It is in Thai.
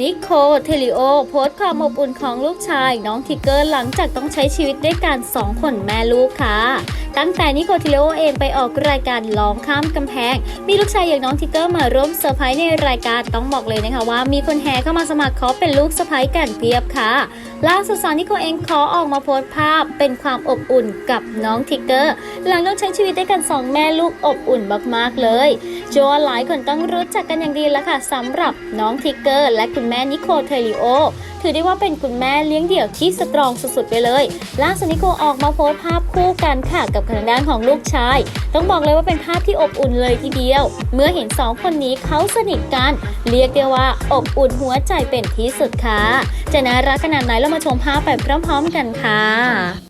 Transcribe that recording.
นิโคเทลิโอ โพสต์ความอบอุ่นของลูกชาย น้องทิกเกอร์หลังจากต้องใช้ชีวิตด้วยกันสองคนแม่ลูกค่ะ ตั้งแต่นิโคเทลิโอเองไปออกรายการลองข้ามกำแพง มีลูกชายอย่างน้องทิกเกอร์มาร่วมเซอร์ไพรส์ในรายการต้องบอกเลยนะคะว่า มีคนแห่เข้ามาสมัครขอเป็นลูกสะใภ้กันเพียบค่ะล่าสุดสาวนิโคเองขอออกมาโพสต์ภาพเป็นความอบอุ่นกับน้องทิกเกอร์ หลังต้องใช้ชีวิตด้วยกันสองแม่ลูกอบอุ่นมากๆเลยเชื่อว่าหลายคนต้องรู้จักกันอย่างดีแล้วค่ะสำหรับน้องทิกเกอร์ และคุณแม่นิโคเทลิโอ ถือได้ว่าเป็นคุณแม่เลี้ยงเดี่ยวที่สตรองสุดๆไปเลย ล่าสุดนิโคออกมาโพสต์ภาพคู่กันค่ะกับทางด้านของลูกชาย ต้องบอกเลยว่าเป็นภาพที่อบอุ่นเลยทีเดียว เมื่อเห็นสองคนนี้เขาสนิทกัน เรียกได้ว่าอบอุ่นหัวใจเป็นที่สุดค่ะ จะน่ารักขนาดไหนเรามาชมภาพไปพร้อมๆกันค่ะ